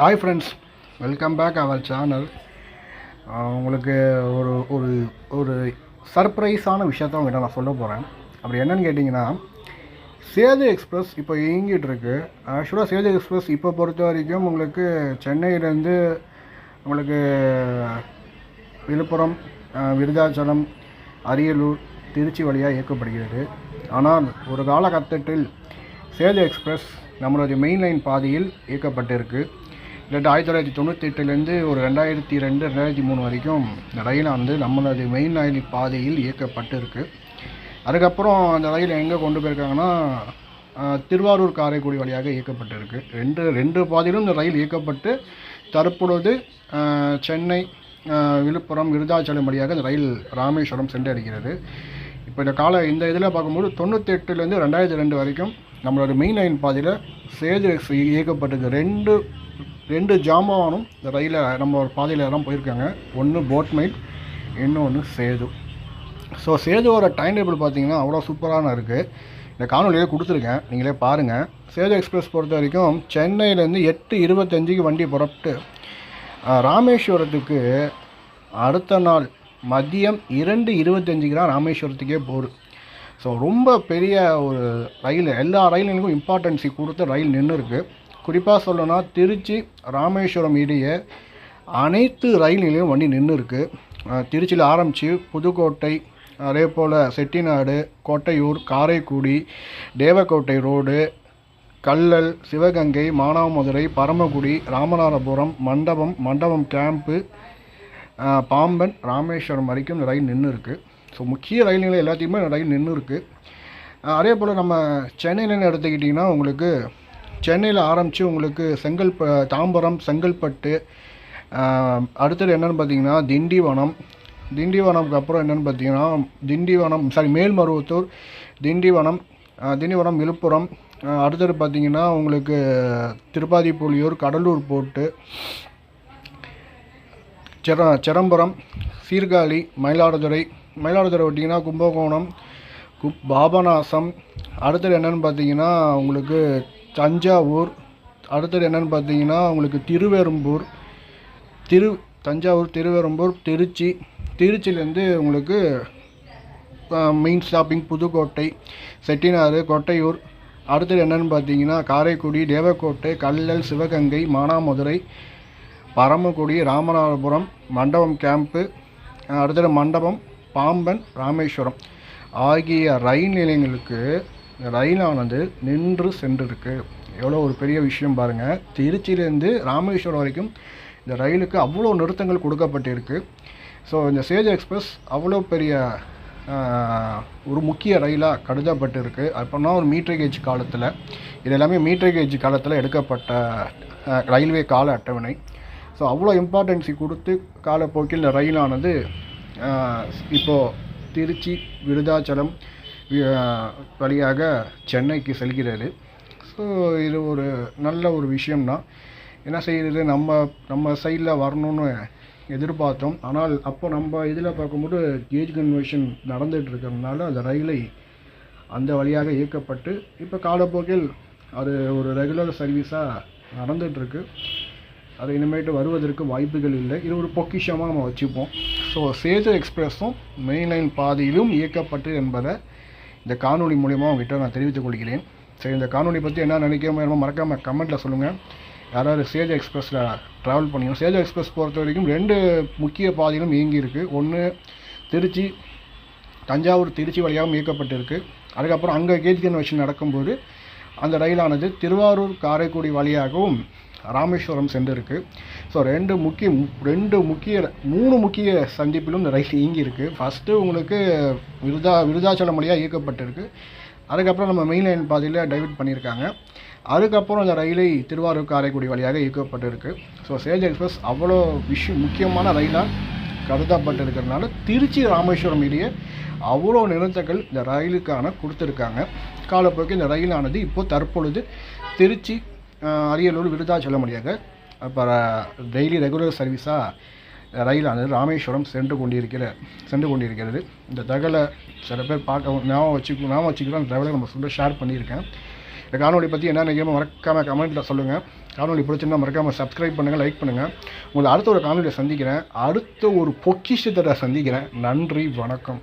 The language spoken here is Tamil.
Hi friends welcome back our channel உங்களுக்கு ஒரு ஒரு ஒரு சர்ப்ரைஸான விஷயத்த உங்கள்கிட்ட நான் சொல்ல போகிறேன் அப்படி என்னென்னு கேட்டிங்கன்னா சேது எக்ஸ்பிரஸ் இப்போ இயங்கிட்டு இருக்கு. ஆக்சுவலாக சேது எக்ஸ்பிரஸ் இப்போ பொறுத்த வரைக்கும் உங்களுக்கு சென்னையிலேருந்து உங்களுக்கு விழுப்புரம் விருதாச்சலம் அரியலூர் திருச்சி வழியாக இயக்கப்படுகிறது. ஆனால் ஒரு காலகட்டத்தில் சேது எக்ஸ்பிரஸ் நம்மளுடைய மெயின் லைன் பாதையில் இயக்கப்பட்டிருக்கு. ரெண்டு ஆயிரத்தி தொள்ளாயிரத்தி தொண்ணூற்றி எட்டுலேருந்து ஒரு ரெண்டாயிரத்தி ரெண்டு ரெண்டாயிரத்தி மூணு வரைக்கும் இந்த ரயிலானது நம்மளது மெயின் ரயில் பாதையில் இயக்கப்பட்டிருக்கு. அதுக்கப்புறம் அந்த ரயில் எங்கே கொண்டு போயிருக்காங்கன்னா திருவாரூர் காரைக்குடி வழியாக இயக்கப்பட்டிருக்கு. ரெண்டு ரெண்டு பாதையிலும் இந்த ரயில் இயக்கப்பட்டு தற்பொழுது சென்னை விழுப்புரம் விருதாச்சலம் வழியாக இந்த ரயில் ராமேஸ்வரம் சென்றடைகிறது. இப்போ இந்த கால இந்த இதில் பார்க்கும்போது தொண்ணூற்றி எட்டுலேருந்து ரெண்டாயிரத்தி ரெண்டு வரைக்கும் நம்மளோட மெயின் லைன் பாதையில் சேது இயக்கப்பட்டிருக்கு. ரெண்டு ரெண்டு ஜாமானும் இந்த ரயிலில் நம்ம ஒரு பாதையில் எல்லாம் போயிருக்காங்க. ஒன்று போட்மைட் இன்னொன்று சேது. ஸோ சேதுவோட டைம் டேபிள் பார்த்தீங்கன்னா அவ்வளோ சூப்பரான இருக்குது இந்த காணொலியிலே கொடுத்துருக்கேன். நீங்களே பாருங்கள் சேது எக்ஸ்பிரஸ் பொறுத்த வரைக்கும் சென்னையிலேருந்து எட்டு இருபத்தஞ்சுக்கு வண்டி புறப்பட்டு ராமேஸ்வரத்துக்கு அடுத்த நாள் மதியம் இரண்டு இருபத்தஞ்சுக்கு தான் ராமேஸ்வரத்துக்கே போகுது ஸோ ரொம்ப பெரிய ஒரு ரயில். எல்லா ரயிலுக்கும் இம்பார்ட்டன்ஸி கொடுத்த ரயில் நின்று இருக்குது குறிப்பாக சொல்லணும்னா திருச்சி ராமேஸ்வரம் இடையே அனைத்து ரயில் நிலையம் வண்டி நின்று இருக்குது திருச்சியில் ஆரம்பித்து புதுக்கோட்டை அதே போல் செட்டிநாடு கோட்டையூர் காரைக்குடி தேவக்கோட்டை ரோடு கல்லல் சிவகங்கை மானாமதுரை பரமக்குடி ராமநாதபுரம் மண்டபம் மண்டபம் கேம்ப்பு பாம்பன் ராமேஸ்வரம் வரைக்கும் ரயில் நின்று இருக்குது ஸோ முக்கிய ரயில் நிலையம் எல்லாத்தையுமே ரயில் நின்று இருக்குது அதே போல் நம்ம சென்னையிலன்னு எடுத்துக்கிட்டிங்கன்னா உங்களுக்கு சென்னையில் ஆரம்பித்து உங்களுக்கு செங்கல் தாம்பரம் செங்கல்பட்டு அடுத்தது என்னென்னு பார்த்தீங்கன்னா திண்டிவனம். திண்டிவனம்க்கு அப்புறம் என்னென்னு பார்த்தீங்கன்னா திண்டிவனம் சாரி மேல்மருவத்தூர் திண்டிவனம் திண்டிவனம் விழுப்புரம் அடுத்தது பார்த்தீங்கன்னா உங்களுக்கு திருப்பாதிப்புலியூர் கடலூர் போர்ட்டு சிர சிரம்பரம் சீர்காழி மயிலாடுதுறை. மயிலாடுதுறை விட்டிங்கன்னா கும்பகோணம் குப் பாபநாசம். அடுத்தது என்னென்னு பார்த்தீங்கன்னா உங்களுக்கு தஞ்சாவூர். அடுத்தது என்னென்னு பார்த்தீங்கன்னா உங்களுக்கு திருவெரும்பூர் திரு தஞ்சாவூர் திருவெரும்பூர் திருச்சி. திருச்சியிலேருந்து உங்களுக்கு மெயின் ஸ்டாப்பிங் புதுக்கோட்டை செட்டிநாடு கொட்டையூர். அடுத்தது என்னென்னு பார்த்தீங்கன்னா காரைக்குடி தேவக்கோட்டை கல்லல் சிவகங்கை மானாமதுரை பரமக்குடி ராமநாதபுரம் மண்டபம் கேம்ப்பு அடுத்தது மண்டபம் பாம்பன் ராமேஸ்வரம். ஆகிய ரயில் நிலையங்களுக்கு இந்த ரயிலானது நின்று சென்றிருக்கு. எவ்வளோ ஒரு பெரிய விஷயம் பாருங்கள் திருச்சியிலேருந்து ராமேஸ்வரம் வரைக்கும் இந்த ரயிலுக்கு அவ்வளோ நிறுத்தங்கள் கொடுக்கப்பட்டிருக்கு. ஸோ இந்த சேஜ் எக்ஸ்பிரஸ் அவ்வளோ பெரிய ஒரு முக்கிய ரயிலாக கருதப்பட்டிருக்கு. அப்போனா ஒரு மீட்டர் கேஜ் காலத்தில் இது எல்லாமே மீட்டர் கேஜ் காலத்தில் எடுக்கப்பட்ட ரயில்வே கால அட்டவணை. ஸோ அவ்வளோ இம்பார்ட்டன்ஸி கொடுத்து காலப்போக்கில் இந்த ரயிலானது இப்போது திருச்சி விருதாச்சலம் வழியாக சென்னைக்கு செல்கிறது ஸோ இது ஒரு நல்ல ஒரு விஷயம்தான் என்ன செய்கிறது நம்ம நம்ம சைடில் வரணும்னு எதிர்பார்த்தோம். ஆனால் அப்போ நம்ம இதில் பார்க்கும்போது கேஜ் கன்வர்ஷன் நடந்துகிட்டு இருக்கிறதுனால அந்த ரயிலை அந்த வழியாக இயக்கப்பட்டு இப்போ காலப்போக்கில் அது ஒரு ரெகுலர் சர்வீஸாக நடந்துகிட்ருக்கு அது இனிமேட்டு வருவதற்கு வாய்ப்புகள் இல்லை. இது ஒரு பொக்கிஷமாக நம்ம வச்சுப்போம். ஸோ சேது எக்ஸ்பிரஸும் மெயின் லைன் பாதையிலும் இயக்கப்பட்டு என்பதை இந்த காணொலி மூலிமா உங்ககிட்ட நான் தெரிவித்துக் கொள்கிறேன். சரி இந்த காணொலி பற்றி என்ன நினைக்கிறோமோ மறக்காமல் கமெண்ட்டில் சொல்லுங்கள் யாராவது சேஜ எக்ஸ்பிரஸில் ட்ராவல் பண்ணிக்கணும் சேஜ் எக்ஸ்பிரஸ் பொறுத்த வரைக்கும் ரெண்டு முக்கிய பாதையிலும் இயங்கி இருக்குது ஒன்று திருச்சி தஞ்சாவூர் திருச்சி வழியாகவும் இயக்கப்பட்டிருக்கு. அதுக்கப்புறம் அங்கே கேஜ் கன்வென்ஷன் நடக்கும்போது அந்த ரயிலானது திருவாரூர் காரைக்குடி வழியாகவும் ராமேஸ்வரம் சென்றிருக்கு. ஸோ ரெண்டு முக்கிய ரெண்டு முக்கிய மூணு முக்கிய சந்திப்பிலும் இந்த ரயில் இயங்கியிருக்கு. ஃபஸ்ட்டு உங்களுக்கு விருதா விருதாச்சலம் வழியாக இயக்கப்பட்டிருக்கு. அதுக்கப்புறம் நம்ம மெயின் லைன் பாதையில் டைவர்ட் பண்ணியிருக்காங்க. அதுக்கப்புறம் இந்த ரயிலை திருவாரூர் காரைக்குடி வழியாக இயக்கப்பட்டிருக்கு. ஸோ சேஜ் எக்ஸ்பிரஸ் அவ்வளோ விஷயம் முக்கியமான ரயிலாக கருதப்பட்டிருக்கிறதுனால திருச்சி ராமேஸ்வரம் இடையே அவ்வளோ நிறுத்தங்கள் இந்த ரயிலுக்கான கொடுத்துருக்காங்க. காலப்போக்கு இந்த ரயிலானது இப்போ தற்பொழுது திருச்சி அரியலூர் விருதாச்சலம் வழியாக அப்புறம் டெய்லி ரெகுலர் சர்வீஸாக ரயிலானது ராமேஸ்வரம் சென்று கொண்டிருக்கிற சென்று கொண்டிருக்கிறது. இந்த தகவலை சில பேர் பார்க்க ஞாபகம் வச்சுக்க ஞாபகம் வச்சுக்கிறோம் அந்த தகவலை நம்ம சொல்ல ஷேர் பண்ணியிருக்கேன். இந்த காணொலி பற்றி என்ன நினைக்கிறோமோ மறக்காமல் கமெண்ட்டில் சொல்லுங்கள் காணொலி பிடிச்சிருந்தா மறக்காமல் சப்ஸ்கிரைப் பண்ணுங்கள் லைக் பண்ணுங்கள் உங்களை அடுத்த ஒரு காணொலியை சந்திக்கிறேன். அடுத்த ஒரு பொக்கிஷத்தை சந்திக்கிறேன். நன்றி வணக்கம்.